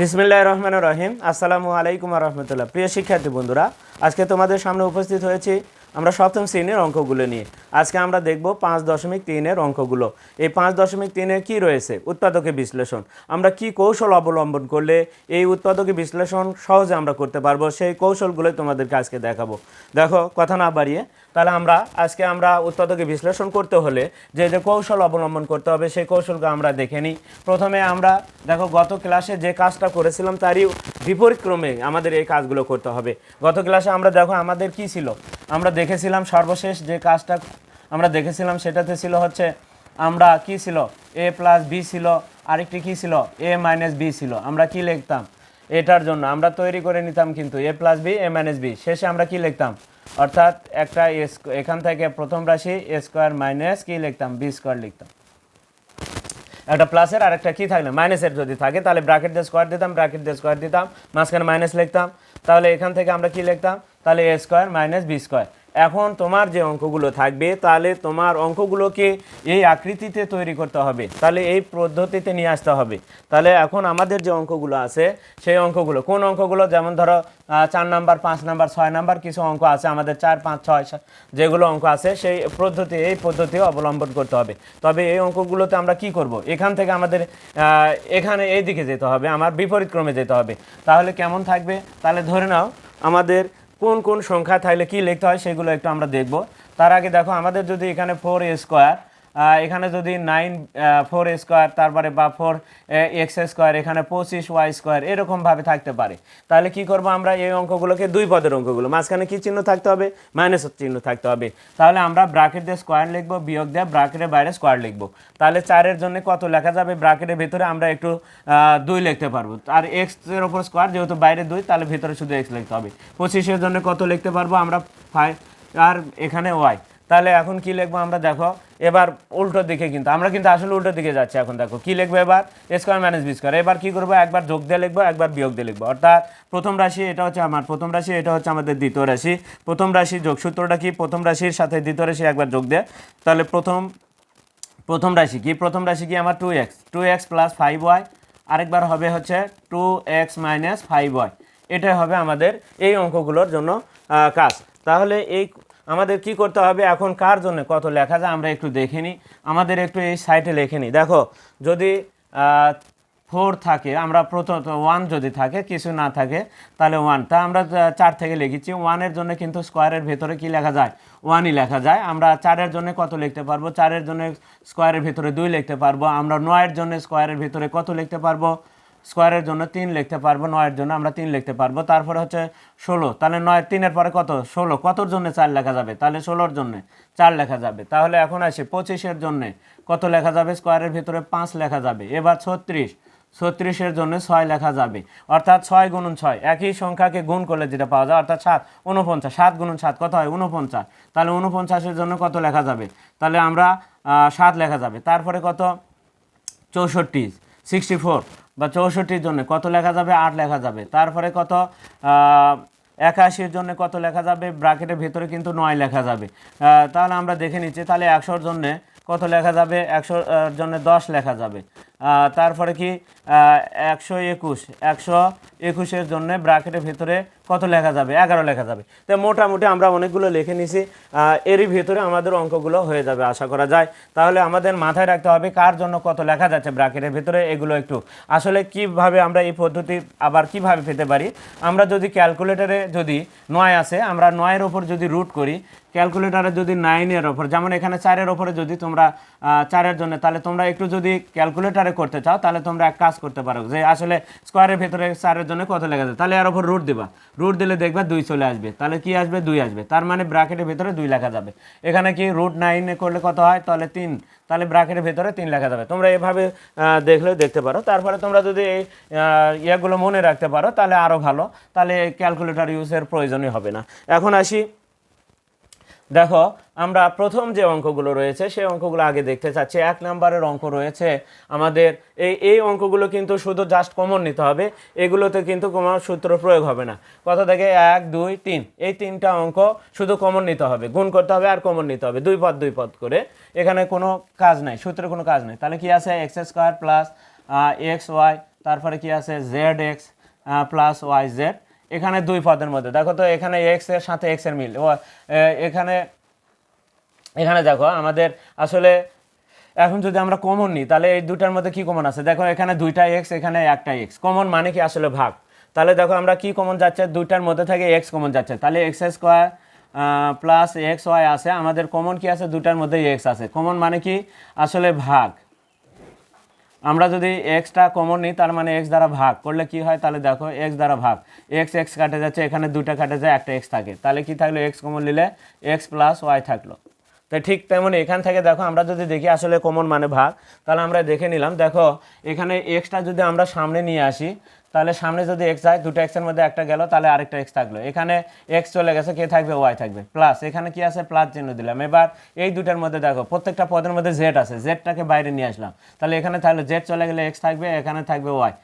বিসমিল্লাহ রহমান রহিম। আসসালামু আলাইকুম রহমতুল্লাহ। প্রিয় শিক্ষার্থী বন্ধুরা, আজকে তোমাদের সামনে উপস্থিত হয়েছি আমরা সপ্তম শ্রেণির অঙ্কগুলো নিয়ে। আজকে আমরা দেখব পাঁচ দশমিক তিনের অঙ্কগুলো। এই পাঁচ দশমিক তিনে কি রয়েছে? উৎপাদকের বিশ্লেষণ। আমরা কি কৌশল অবলম্বন করলে এই উৎপাদকের বিশ্লেষণ সহজে আমরা করতে পারব? সেই কৌশলগুলোই তোমাদেরকে আজকে দেখাবো। দেখো, কথা না বাড়িয়ে, তাহলে আমরা, আজকে আমরা উৎপাদকে বিশ্লেষণ করতে হলে যে যে কৌশল অবলম্বন করতে হবে, সেই কৌশলকে আমরা দেখে নিই। প্রথমে আমরা, দেখো, গত ক্লাসে যে কাজটা করেছিলাম, তারই বিপরীত ক্রমে আমাদের এই কাজগুলো করতে হবে। গত ক্লাসে আমরা, দেখো, আমাদের কি ছিল? আমরা দেখেছিলাম সর্বশেষ যে কাজটা আমরা দেখেছিলাম সেটাতে ছিল হচ্ছে আমরা কি ছিল? এ প্লাস বি ছিল, আরেকটি কি ছিল? এ মাইনাস বি ছিল। আমরা কি লিখতাম? এটার জন্য আমরা তৈরি করে নিতাম কিন্তু A plus B A minus B শেষে আমরা কি লিখতাম? অর্থাৎ একটা এখান থেকে প্রথম রাশি এ স্কোয়ার মাইনাস কি লিখতাম? বি স্কোয়ার লিখতাম। একটা প্লাসের আর একটা কি থাকলে? মাইনাসের যদি থাকে, তাহলে ব্র্যাকেট দিয়ে স্কোয়ার দিতাম ব্র্যাকেট দিয়ে স্কোয়ার দিতাম, মাঝখানে মাইনাস লিখতাম। তাহলে এখান থেকে আমরা কি লিখতাম? তাহলে A square minus B square এখন তোমার যে অঙ্কগুলো থাকবে, তাহলে তোমার অঙ্কগুলোকে এই আকৃতিতে তৈরি করতে হবে। তাহলে এই পদ্ধতিতে নিয়ে আসতে হবে। তাহলে এখন আমাদের যে অঙ্কগুলো আছে, সেই অঙ্কগুলো, কোন অঙ্কগুলো? যেমন ধরো চার নাম্বার, পাঁচ নাম্বার, ছয় নাম্বার কিছু অঙ্ক আছে, আমাদের চার, পাঁচ, ছয় যেগুলো অঙ্ক আছে, সেই পদ্ধতি, এই পদ্ধতি অবলম্বন করতে হবে। তবে এই অঙ্কগুলোতে আমরা কি করব? এখান থেকে আমাদের এখানে এই দিকে যেতে হবে, আমার বিপরীত ক্রমে যেতে হবে। তাহলে কেমন থাকবে? তাহলে ধরে নাও, আমাদের কোন কোন সংখ্যা থাকলে কি লিখতে হয় সেগুলো একটু আমরা দেখব। তার আগে দেখো, আমাদের যদি এখানে ফোর স্কোয়ার এখানে যদি নাইন ফোর স্কোয়ার তারপরে বা ফোর এক্স স্কোয়ার এখানে পঁচিশ ওয়াই স্কোয়ার এরকমভাবে থাকতে পারে। তাহলে কি করব আমরা এই অঙ্কগুলোকে দুই পদের অঙ্কগুলো, মাঝখানে কি চিহ্ন থাকতে হবে? মাইনাস চিহ্ন থাকতে হবে। তাহলে আমরা ব্রাকেট দিয়ে স্কোয়ার লিখব, বিয়োগ দিয়ে ব্রাকেটের বাইরে স্কোয়ার লিখব। তাহলে চারের জন্য কত লেখা যাবে? ব্রাকেটের ভিতরে আমরা একটু দুই লিখতে পারব। আর এক্সের ওপর স্কোয়ার যেহেতু বাইরে দুই, তাহলে ভিতরে শুধু এক্স লিখতে হবে। পঁচিশের জন্য কত লিখতে পারব আমরা? ফাইভ আর এখানে ওয়াই তাহলে এখন কি লিখব আমরা? দেখো, এবার উল্টো দিকে কিন্তু, আমরা কিন্তু আসলে উল্টো দিকে যাচ্ছি এখন, দেখো, কি লিখব এবার? স্কোয়ার মাইনাস বি স্কোয়ার এবার কি করব? একবার যোগ দিয়ে লিখব, একবার বিয়োগ দিয়ে লিখব। অর্থাৎ প্রথম রাশি এটা হচ্ছে আমার, প্রথম রাশি এটা হচ্ছে আমাদের দ্বিতীয় রাশি। প্রথম রাশি যোগ সূত্রটা কি? প্রথম রাশির সাথে দ্বিতীয় রাশি একবার যোগ দেয়। তাহলে প্রথম প্রথম রাশি কি? প্রথম রাশি কি আমার two X two X plus five Y আরেকবার হবে হচ্ছে two X minus five Y এটাই হবে আমাদের এই অঙ্কগুলোর জন্য কাজ। তাহলে এই আমাদের কি করতে হবে? এখন কার জন্য কত লেখা যায় আমরা একটু দেখে নিই। আমাদের একটু এই সাইটে লিখে নিই। দেখো, যদি ফোর থাকে, আমরা প্রথমত ওয়ান যদি থাকে, কিছু না থাকে, তাহলে ওয়ান তা আমরা চার থেকে লিখেছি। ওয়ানের জন্য কিন্তু স্কোয়ারের ভেতরে কি লেখা যায়? ওয়ানই লেখা যায়। আমরা চারের জন্য কত লিখতে পারব? চারের জন্য স্কোয়ারের ভিতরে দুই লিখতে পারব। আমরা নয়ের জন্য স্কোয়ারের ভিতরে কত লিখতে পারব? স্কোয়ারের জন্য তিন লিখতে পারব, নয়ের জন্য আমরা তিন লিখতে পারব। তারপরে হচ্ছে ষোলো, তাহলে নয় তিনের পরে কত? ষোলো। কতর জন্য চার লেখা যাবে? তাহলে ষোলোর জন্য চার লেখা যাবে। তাহলে এখন আসে, পঁচিশের জন্য কত লেখা যাবে? স্কোয়ারের ভিতরে পাঁচ লেখা যাবে। এবার ছত্রিশ, ছত্রিশের জন্য ছয় লেখা যাবে। অর্থাৎ ছয় গুণন ছয়, একই সংখ্যাকে গুণ করলে যেটা পাওয়া যায়, অর্থাৎ সাত উনপঞ্চাশ সাত গুণন সাত, কত হয়? উনপঞ্চাশ তাহলে উনপঞ্চাশের জন্য কত লেখা যাবে? তাহলে আমরা সাত লেখা যাবে। তারপরে কত? চৌষট্টি সিক্সটি ফোর বা চৌষট্টির জন্য কত লেখা যাবে? আট লেখা যাবে। তারপরে কত? একাশির জন্য কত লেখা যাবে? ব্রাকেটের ভেতরে কিন্তু নয় লেখা যাবে। তাহলে আমরা দেখে নিচ্ছি, তাহলে একশোর জন্যে কত লেখা যাবে? একশোর জন্য দশ লেখা যাবে। তারপরে কি? একশো একুশ। একশো একুশের জন্য ব্রাকেটের ভিতরে কত লেখা যাবে? এগারো লেখা যাবে। তো মোটামুটি আমরা অনেকগুলো লিখে নিছি। এরই ভেতরে আমাদের অঙ্কগুলো হয়ে যাবে, আশা করা যায়। তাহলে আমাদের মাথায় রাখতে হবে কার জন্য কত লেখা যাচ্ছে ব্রাকেটের ভিতরে, এগুলো একটু। আসলে কীভাবে আমরা এই পদ্ধতি আবার কীভাবে পেতে পারি? আমরা যদি ক্যালকুলেটরে যদি নয় আছে আমরা নয়ের ওপর যদি রুট করি, ক্যালকুলেটারে যদি নাইনের ওপর, যেমন এখানে চারের ওপরে যদি তোমরা চারের জন্য, তাহলে তোমরা একটু যদি ক্যালকুলেটারে করতে চাও, তাহলে তোমরা এক কাজ করতে পারো যে আসলে স্কোয়ারের ভেতরে চারের জন্য কত লেগে যায় তাহলে এর ওপর রুট দিবা। রুট দিলে দেখবে দুই চলে আসবে। তাহলে কি আসবে? দুই আসবে। তার মানে ব্র্যাকেটের ভেতরে দুই লেখা যাবে। এখানে কি রুট নাইনে করলে কত হয়? তাহলে তিন। তাহলে ব্র্যাকেটের ভেতরে তিন লেখা যাবে। তোমরা এভাবে দেখলেও দেখতে পারো। তারপরে তোমরা যদি এই ইয়েগুলো মনে রাখতে পারো, তাহলে আরও ভালো। তাহলে ক্যালকুলেটর ইউজের প্রয়োজনই হবে না। এখন আসি দেখো, আমরা প্রথম যে অঙ্কগুলো রয়েছে, সেই অঙ্কগুলো আগে দেখতে চাচ্ছি। এক নম্বরের অঙ্ক রয়েছে আমাদের। এই এই অঙ্কগুলো কিন্তু শুধু জাস্ট কমন নিতে হবে। এগুলোতে কিন্তু কোনো সূত্র প্রয়োগ হবে না। কথা থেকে এক, দুই, তিন। এই তিনটা অঙ্ক শুধু কমন নিতে হবে। গুণ করতে হবে আর কমন নিতে হবে। দুই পদ দুই পদ করে। এখানে কোনো কাজ নাই সূত্রের কোনো কাজ নেই। তাহলে কি আছে? X square plus X Y তারপরে কি আছে? Z X plus Y Z এখানে দুই পদের মধ্যে। দেখো তো এখানে এক্সের সাথে এক্সের মিল। এখানে এখানে দেখো, আমাদের আসলে এখন যদি আমরা কমন নিই, তাহলে এই দুটার মধ্যে কি কমন আছে? দেখো, এখানে দুইটা এক্স এখানে একটা এক্স কমন মানে কি আসলে ভাগ? তাহলে দেখো, আমরা কি কমন যাচ্ছে? দুইটার মধ্যে থেকে এক্স কমন যাচ্ছে। তাহলে X square plus X Y আছে। আমাদের কমন কি আছে? দুটার মধ্যে এক্স আছে। কমন মানে কি? আসলে ভাগ। আমরা যদি এক্সটা কমন নিই, তার মানে এক্স দ্বারা ভাগ। করলে কি হয়? তাহলে দেখো এক্স দ্বারা ভাগ। এক্স এক্স কাটে যাচ্ছে, এখানে দুটা কাটে যায়, একটা এক্স থাকে। তাহলে কি থাকল? এক্স কমন নিলে এক্স প্লাস ওয়াই থাকল। তো ঠিক তেমন এখান থেকে দেখো, আমরা যদি দেখি আসলে কমন মানে ভাগ, তাহলে আমরা দেখে নিলাম, দেখো, এখানে এক্সটা যদি আমরা সামনে নিয়ে আসি তাহলে সামনে যদি এক্স যায়, দুটো এক্সের মধ্যে একটা গেল, তাহলে আরেকটা এক্স থাকল। এখানে এক্স চলে গেছে, কে থাকবে? ওয়াই থাকবে। প্লাস এখানে কি আছে? প্লাস চিহ্ন দিলাম। এবার এই দুটার মধ্যে দেখো, প্রত্যেকটা পদের মধ্যে জেড আছে। জেডটাকে বাইরে নিয়ে আসলাম। তাহলে এখানে থাকলে জেড চলে গেলে এক্স থাকবে, এখানে থাকবে ওয়াই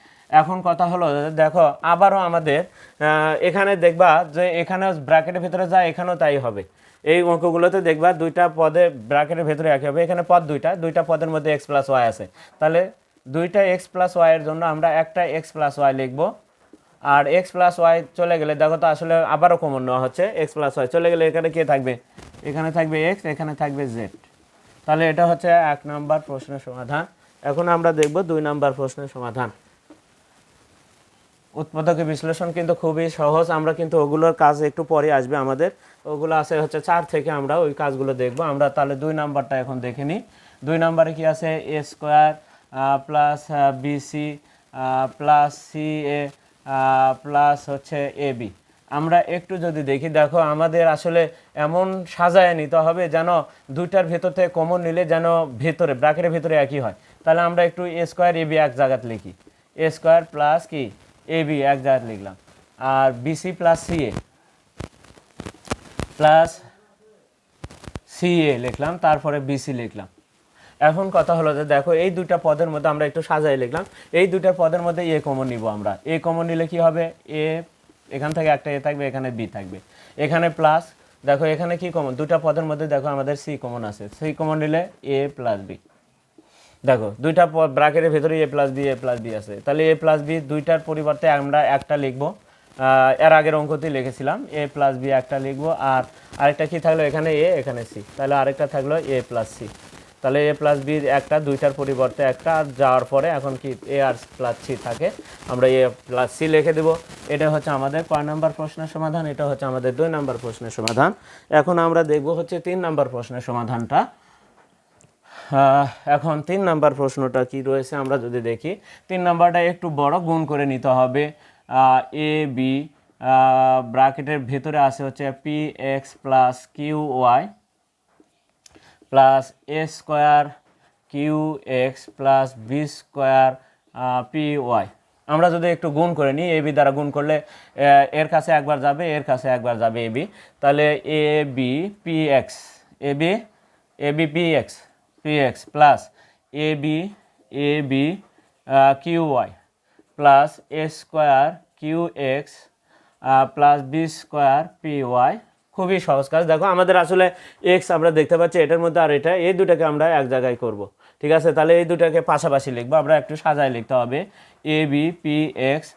এখন কথা হলো, দেখো, আবারও আমাদের এখানে দেখবা যে এখানে ব্র্যাকেটের ভিতরে যায় এখানেও তাই হবে। এই অঙ্কগুলোতে দেখবা দুইটা পদে ব্র্যাকেটের ভেতরে একই হবে। এখানে পদ দুইটা দুইটা পদের মধ্যে এক্স প্লাস ওয়াই আছে। তাহলে দুইটা এক্স প্লাস ওয়াইয়ের জন্য আমরা একটা এক্স প্লাস ওয়াই লিখব। আর এক্স প্লাস ওয়াই চলে গেলে, দেখো তো আসলে আবারও কমন নেওয়া হচ্ছে। এক্স প্লাস ওয়াই চলে গেলে এখানে কে থাকবে? এখানে থাকবে এক্স এখানে থাকবে জেড তাহলে এটা হচ্ছে এক নাম্বার প্রশ্নের সমাধান। এখন আমরা দেখব দুই নাম্বার প্রশ্নের সমাধান। উৎপাদক বিশ্লেষণ কিন্তু খুবই সহজ। আমরা কিন্তু ওগুলোর কাজ একটু পরে আসবে আমাদের। ওগুলো আছে হচ্ছে চার থেকে আমরা ওই কাজগুলো দেখব। আমরা তাহলে দুই নাম্বারটা এখন দেখে নিই। দুই নাম্বারে কি আছে? A square plus BC plus C A plus হচ্ছে এ বি আমরা একটু যদি দেখি, দেখো আমাদের আসলে এমন সাজায় নিতে হবে যেন দুইটার ভেতর থেকে কমন নিলে যেন ভেতরে ব্রাকেটের ভেতরে একই হয়। তাহলে আমরা একটু এ স্কোয়ার এ বি এক জায়গাতে লিখি। এ স্কোয়ার প্লাস কি? এ বি এক জায়গায় লিখলাম। আর BC plus C A plus C A লিখলাম, তারপরে বিসি লিখলাম। এখন কথা হলো যে দেখো, এই দুইটা পদের মধ্যে আমরা একটু সাজাই লিখলাম। এই দুইটা পদের মধ্যে এ কমন নিব আমরা। এ কমন নিলে কি হবে? এ এখান থেকে একটা এ থাকবে, এখানে বি থাকবে। এখানে প্লাস দেখো এখানে কি কমন দুটা পদের মধ্যে দেখো আমাদের সি কমন আছে। সি কমন নিলে এ প্লাস বি দেখো, দুইটা ব্রাকেটের ভেতরে A plus B A plus B আছে। তাহলে এ প্লাস বি দুইটার পরিবর্তে আমরা একটা লিখব। এর আগের অঙ্কতেই লিখেছিলাম এ প্লাস বি একটা লিখব। আর আরেকটা কি থাকল? এখানে এ এখানে সি তাহলে আরেকটা থাকল এ প্লাস সি তাহলে এ প্লাস বি একটা, দুইটার পরিবর্তে একটা, আর যাওয়ার পরে এখন কি এ আর প্লাস সি থাকে, আমরা এ প্লাস সি লিখে দেবো। এটা হচ্ছে আমাদের কয় নাম্বার প্রশ্নের সমাধান? এটা হচ্ছে আমাদের দুই নাম্বার প্রশ্নের সমাধান। এখন আমরা দেখব হচ্ছে তিন নাম্বার প্রশ্নের সমাধানটা। এখন তিন নাম্বার প্রশ্নটা কি রয়েছে? আমরা যদি দেখি, তিন নাম্বারটা একটু বড় গুণ করে নিতে হবে। এ বি ব্র্যাকেটের ভেতরে আছে হচ্ছে P X plus Q Y plus A square Q X plus B square P Y আমরা যদি একটু গুণ করে নিই এ বি দ্বারা গুণ করলে এর কাছে একবার যাবে, এর কাছে একবার যাবে এ বি তাহলে A B P X A B A B P X P X plus A B A B Q Y plus A square Q X plus B square P Y খুবই সহজ কাজ। দেখো, আমাদের আসলে x আমরা দেখতে পাচ্ছি, এটার মধ্যে আর এটা, এই দুটাকে আমরা এক জায়গায় করব। ঠিক আছে? তাহলে এই দুটাকে পাশাপাশি লিখব। আমরা একটু সাজায় লিখতে হবে। A B P X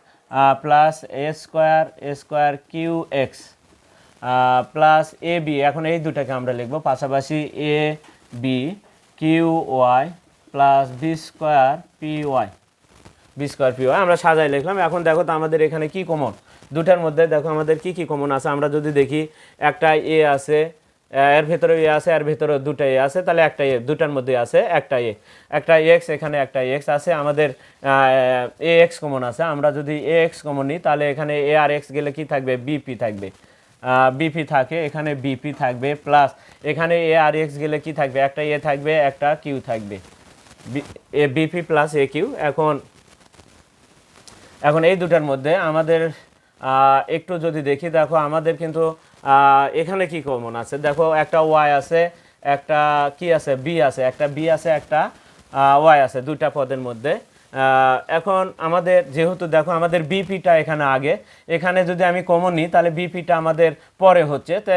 plus A square A square Q X plus A B এখন এই দুটাকে আমরা লিখব। পাশাপাশি A B Q Y plus B square P Y B square P Y আমরা সাজাই লিখলাম। এখন দেখো তো আমাদের এখানে কি কমন দুটার মধ্যে দেখো আমাদের কি কি কমন আছে। আমরা যদি দেখি, একটা এ আছে এর ভেতরে এ আছে, এর ভেতরে দুটা এ আছে, তাহলে একটা এ দুটার মধ্যে আছে একটা এ। একটা এক্স এখানে একটা এক্স আছে। আমাদের এ এক্স কমন আছে। আমরা যদি এ এক্স কমন নিই, তাহলে এখানে এ আর এক্স গেলে কি থাকবে? বিপি থাকবে। বিপি থাকে, এখানে বিপি থাকবে প্লাস এখানে এ আর এক্স গেলে কি থাকবে? একটা এ থাকবে, একটা কিউ থাকবে। A BP plus A Q. এখন এখন এই দুটার মধ্যে আমাদের একটু যদি দেখি, দেখো আমাদের কিন্তু এখানে কি কমন আছে? দেখো একটা ওয়াই আছে, একটা কি আছে? বি আছে, একটা বি আছে, একটা ওয়াই আছে দুটা পদের মধ্যে। এখন আমাদের, যেহেতু দেখো আমাদের বিপিটা এখানে আগে, এখানে যদি আমি কমন নিই, তাহলে বিপিটা আমাদের পরে হচ্ছে। তো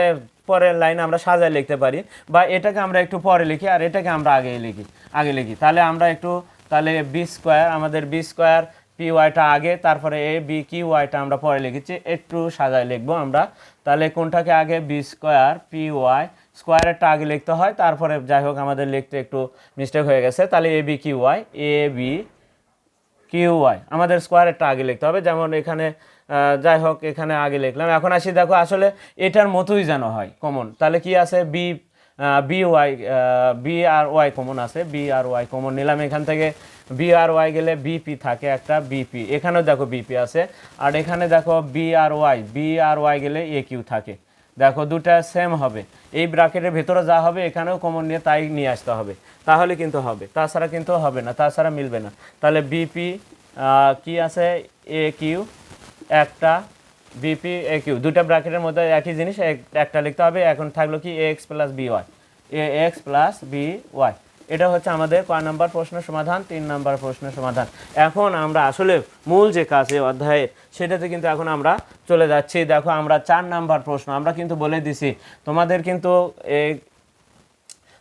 পরের লাইনে আমরা সাজায় লিখতে পারি, বা এটাকে আমরা একটু পরে লিখি, আর এটাকে আমরা আগে লিখি আগে লিখি। তাহলে আমরা একটু, তাহলে বি স্কোয়ার আমাদের বি স্কোয়ার পি ওয়াইটা আগে, তারপরে এ বি কিউ ওয়াইটা আমরা পরে লিখেছি। একটু সাজায় লিখব আমরা। তাহলে কোনটাকে আগে বি স্কোয়ার পি ওয়াই স্কোয়ারেরটা আগে লিখতে হয়। তারপরে যাই হোক, আমাদের লিখতে একটু মিস্টেক হয়ে গেছে। তাহলে A B Q Y A B Q Y আমাদের স্কোয়ারেরটা আগে লিখতে হবে। যেমন এখানে যাই হোক, এখানে আগে লিখলাম। এখন আসি, দেখো, আসলে এটার মতোই যেন হয় কমন তাহলে কি আছে? বি বি ওয়াই বি আর ওয়াই কমন আছে। বি আর ওয়াই কমন নিলাম এখান থেকে। বি আর ওয়াই গেলে বিপি থাকে একটা বিপি এখানেও দেখো বিপি আছে। আর এখানে দেখো বি আর ওয়াই বি আর ওয়াই গেলে এ কিউ থাকে। দেখো দুটা সেম হবে। এই ব্র্যাকেটের ভেতরে যা হবে, এখানেও কমন নিয়ে তাই নিয়ে আসতে হবে। তাহলে কিন্তু হবে। তাছাড়া কিন্তু হবে না, তাছাড়া মিলবে না। তাহলে বিপি কি আছে? এ কিউ একটা বিপি এ কিউ দুটা ব্র্যাকেটের মধ্যে একই জিনিস, এক- একটা লিখতে হবে। এখন থাকল কি X plus B Y A X plus B Y এটা হচ্ছে আমাদের কয় নাম্বার প্রশ্নের সমাধান, তিন নাম্বার প্রশ্নের সমাধান। এখন আমরা আসলে মূল যে কাজ এই অধ্যায়ের, সেটাতে কিন্তু এখন আমরা চলে যাচ্ছি। দেখো, আমরা চার নাম্বার প্রশ্ন, আমরা কিন্তু বলে দিছি। তোমাদের কিন্তু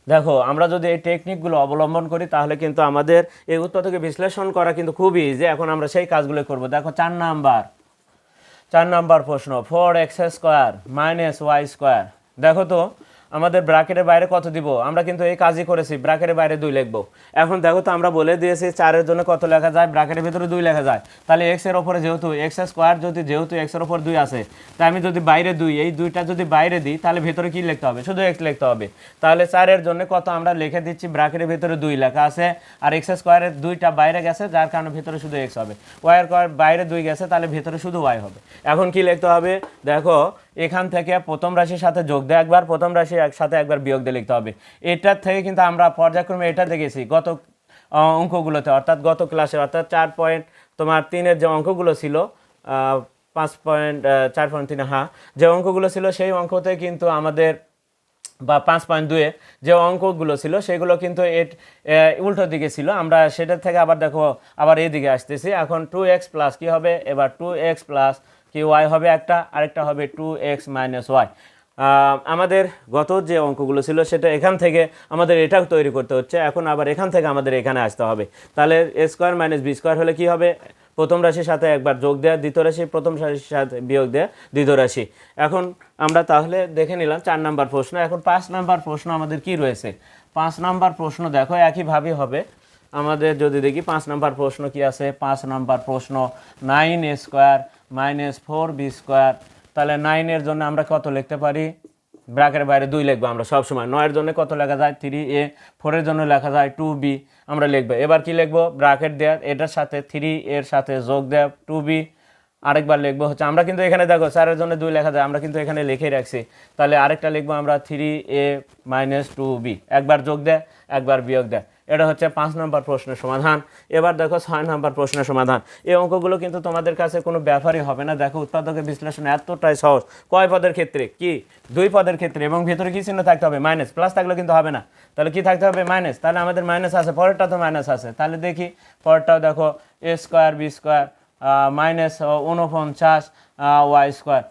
দেখো, আমরা যদি এই টেকনিকগুলো অবলম্বন করি, তাহলে কিন্তু আমাদের এই উত্তর থেকে বিশ্লেষণ করা কিন্তু খুবই ইজি এখন আমরা সেই কাজগুলো করব। দেখো, চার নাম্বার। চার নাম্বার প্রশ্ন four X square minus Y square দেখো তো আমাদের ব্র্যাকেটের বাইরে কত দিব? আমরা কিন্তু এই কাজই করেছি, ব্র্যাকেটের বাইরে দুই লিখব। এখন দেখো তো আমরা বলে দিয়েছি চারের জন্য কত লেখা যায়, ব্র্যাকেটের ভিতরে দুই লেখা যায়। তাহলে এক্সের ওপরে যেহেতু এক্স স্কোয়ার যদি যেহেতু এক্সের ওপর দুই আছে, তাই আমি যদি বাইরে দুই, এই দুইটা যদি বাইরে দিই, তাহলে ভেতরে কি লিখতে হবে? শুধু এক্স লিখতে হবে। তাহলে চারের জন্য কত আমরা লিখে দিচ্ছি, ব্র্যাকেটের ভিতরে দুই লেখা আছে, আর এক্স স্কোয়ারের দুইটা বাইরে গেছে, যার কারণে ভিতরে শুধু এক্স হবে। ওয়াইয়ের বাইরে দুই গেছে, তাহলে ভিতরে শুধু ওয়াই হবে। এখন কি লিখতে হবে? দেখো এখান থেকে প্রথম রাশির সাথে যোগ দিয়ে একবার, প্রথম রাশি একসাথে একবার বিয়োগ দিয়ে লিখতে হবে। এটার থেকে কিন্তু আমরা পর্যায়ক্রমে এটা দেখেছি, গত অঙ্কগুলোতে, অর্থাৎ গত ক্লাসে অর্থাৎ চার পয়েন্ট তোমার তিনের যে অঙ্কগুলো ছিল পাঁচ পয়েন্ট চার পয়েন্ট তিন হ্যাঁ যে অঙ্কগুলো ছিল সেই অঙ্কতে কিন্তু আমাদের, বা পাঁচ পয়েন্ট দুয়ে যে অঙ্কগুলো ছিল সেগুলো কিন্তু এট উল্টো দিকে ছিল। আমরা সেটার থেকে আবার দেখো, আবার এই দিকে আসতেছি। এখন টু এক্স প্লাস কী হবে? এবার টু এক্স প্লাস কি ওয়াই হবে একটা, আরেকটা হবে টু এক্স মাইনাস ওয়াই আমাদের গত যে অঙ্কগুলো ছিল সেটা এখান থেকে আমাদের এটাও তৈরি করতে হচ্ছে, এখন আবার এখান থেকে আমাদের এখানে আসতে হবে। তাহলে A square minus B square হলে কি হবে? প্রথম রাশির সাথে একবার যোগ দেওয়া দ্বিতীয় রাশি, প্রথম রাশির সাথে বিয়োগ দেওয়া দ্বিতীয় রাশি। এখন আমরা তাহলে দেখে নিলাম চার নাম্বার প্রশ্ন। এখন পাঁচ নাম্বার প্রশ্ন আমাদের কি রয়েছে? পাঁচ নাম্বার প্রশ্ন দেখো, একইভাবে হবে। আমাদের যদি দেখি, পাঁচ নাম্বার প্রশ্ন কি আছে? পাঁচ নাম্বার প্রশ্ন nine square minus four B square. তাহলে নাইনের জন্য আমরা কত লিখতে পারি? ব্র্যাকের বাইরে দুই লিখব আমরা সবসময়। নয়ের জন্য কত লেখা যায়? Three A. ফোরের জন্য লেখা যায় টু বি। আমরা লিখব। এবার কি লিখব? ব্র্যাকেট দেওয়া এটার সাথে থ্রি এর সাথে যোগ দেওয়া টু বি। আরেকবার লিখব হচ্ছে, আমরা কিন্তু এখানে দেখো চারের জন্য দুই লেখা যায়, আমরা কিন্তু এখানে লিখে রাখছি। তাহলে আরেকটা লিখব আমরা three A minus two B. একবার যোগ দেয়, একবার বিয়োগ দেয়। এটা হচ্ছে পাঁচ নম্বর প্রশ্নের সমাধান। এবার দেখো ছয় নম্বর প্রশ্নের সমাধান। এই অঙ্কগুলো কিন্তু তোমাদের কাছে কোনো ব্যাপারই হবে না। দেখো উৎপাদকের বিশ্লেষণ এতটাই সহজ। কয় পদের ক্ষেত্রে? কি? দুই পদের ক্ষেত্রে। এবং ভেতরে কি চিহ্ন থাকতে হবে? মাইনাস। প্লাস থাকলে কিন্তু হবে না। তাহলে কি থাকতে হবে? মাইনাস। তাহলে আমাদের মাইনাস আছে, পরেরটা তো মাইনাস আছে। তাহলে দেখি, পরেরটাও দেখো A square B square minus উনপঞ্চাশ ওয়াই স্কোয়ার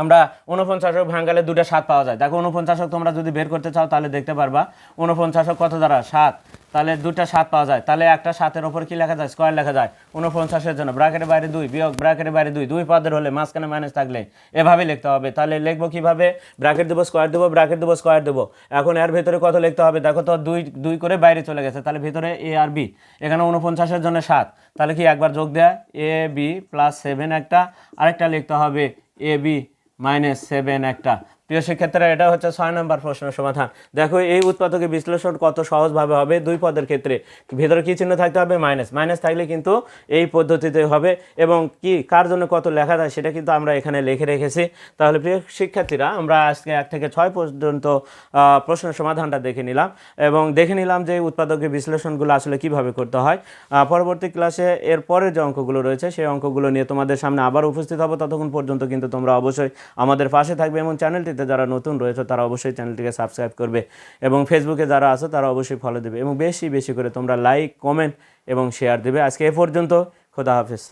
আমরা উনপঞ্চাশক ভাঙ্গালে দুটো সাত পাওয়া যায়। দেখো উনপঞ্চাশক তোমরা যদি বের করতে চাও, তাহলে দেখতে পারবা উনপঞ্চাশক কত দ্বারা? সাত। তাহলে দুটা সাত পাওয়া যায়। তাহলে একটা সাতের ওপর কি লেখা যায়? স্কোয়ার লেখা যায়। উনপঞ্চাশের জন্য ব্র্যাকেটের বাইরে দুই, বিয়োগ ব্র্যাকেটের বাইরে দুই। দুই পদের হলে মাঝখানে মাইনাস থাকলে এভাবে লিখতে হবে। তাহলে লিখব কীভাবে? ব্র্যাকেট দেবো, স্কোয়ার দেবো, ব্র্যাকেট দেবো, স্কোয়ার দেবো। এখন এর ভেতরে কত লিখতে হবে? দেখো তো দুই দুই করে বাইরে চলে গেছে। তাহলে ভেতরে এ আর বি এখানে উনপঞ্চাশের জন্য সাত। তাহলে কি একবার যোগ দেয়? এ বি প্লাস সেভেন একটা আরেকটা লিখতে হবে। এ বি মাইনাস সেভেন একটা। প্রিয় শিক্ষার্থীরা এটা হচ্ছে ছয় নম্বর প্রশ্নের সমাধান। দেখো এই উৎপাদকের বিশ্লেষণ কত সহজভাবে হবে? দুই পদের ক্ষেত্রে ভেতরে কী চিহ্ন থাকতে হবে? মাইনাস। মাইনাস থাকলে কিন্তু এই পদ্ধতিতে হবে। এবং কি কার জন্য কত লেখা যায় সেটা কিন্তু আমরা এখানে লিখে রেখেছি। তাহলে প্রিয় শিক্ষার্থীরা আমরা আজকে এক থেকে ছয় পর্যন্ত আহ, প্রশ্নের সমাধানটা দেখে নিলাম। এবং দেখে নিলাম যে উৎপাদকের বিশ্লেষণগুলো আসলে কীভাবে করতে হয়। পরবর্তী ক্লাসে এর পরের যে অঙ্কগুলো রয়েছে সেই অঙ্কগুলো নিয়ে তোমাদের সামনে আবার উপস্থিত হব। ততক্ষণ পর্যন্ত কিন্তু তোমরা অবশ্যই আমাদের পাশে থাকবে এবং চ্যানেলটিতে যারা নতুন রয়েছে, তারা অবশ্যই চ্যানেলটিকে সাবস্ক্রাইব করবে এবং ফেসবুকে যারা আছো, তারা অবশ্যই ফলো দেবে এবং বেশি বেশি করে তোমরা লাইক কমেন্ট এবং শেয়ার দেবে। আজকে এ পর্যন্ত, খোদা হাফেজ।